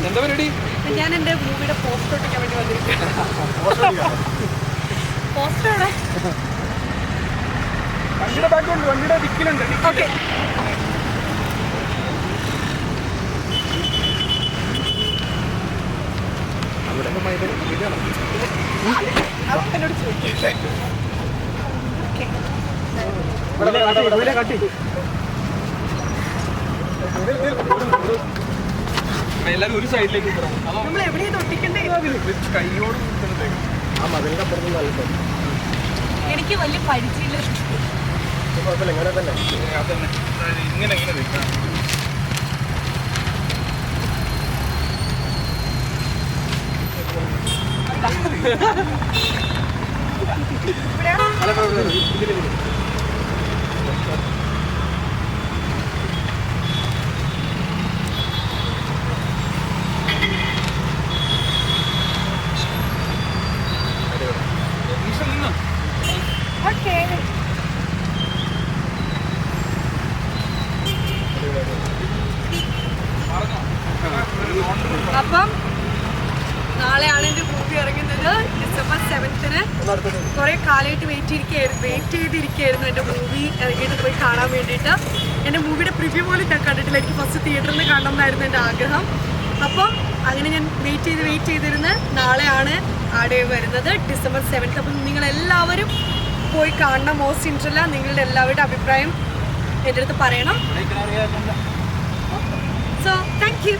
എന്താ പരിപാടി? ഞാൻ എന്റെ മൂവിയുടെ പോസ്റ്റർ ഒട്ടിക്കാൻ വേണ്ടി വന്നിരിക്കുകയാണ് ഓക്കെ എന്നോട് ചോദിക്കട്ടെ എല്ലാരും ഒരു സൈഡിലേക്ക് കൈയോട് ആ മതിലിന്റെ അപ്പുറത്ത് നല്ല എനിക്ക് വലിയ പരിചയമില്ല. കുഴപ്പമില്ല ഇങ്ങനെ തന്നെ. ഇങ്ങനെ ഇങ്ങനെ നിൽക്കാം അല്ല അപ്പം നാളെയാണ് എന്റെ മൂവി ഇറങ്ങുന്നത്. ഡിസംബർ സെവൻത്തിന് കുറെ കാലമായിട്ട് വെയിറ്റ് ഇരിക്കുകയായിരുന്നു വെയിറ്റ് ചെയ്തിരിക്കുകയായിരുന്നു എന്റെ മൂവി ഇറങ്ങിയിട്ട് പോയി കാണാൻ വേണ്ടിയിട്ട്. എന്റെ മൂവിയുടെ പ്രിവ്യൂ പോലും ഞാൻ കണ്ടിട്ടില്ല. എനിക്ക് ഫസ്റ്റ് തിയേറ്ററിൽ കാണണം എന്നായിരുന്നു എന്റെ ആഗ്രഹം. അപ്പം അങ്ങനെ ഞാൻ വെയിറ്റ് ചെയ്ത് വെയിറ്റ് ചെയ്തിരുന്ന് നാളെയാണ് ആടെ വരുന്നത്. ഡിസംബർ സെവൻത്ത് അപ്പം നിങ്ങളെല്ലാവരും പോയി കാണണം മോസ്റ്റ് ഇൻട്രല്ല നിങ്ങളുടെ എല്ലാവരുടെ അഭിപ്രായം എന്റെ അടുത്ത് പറയണം സോ താങ്ക് യു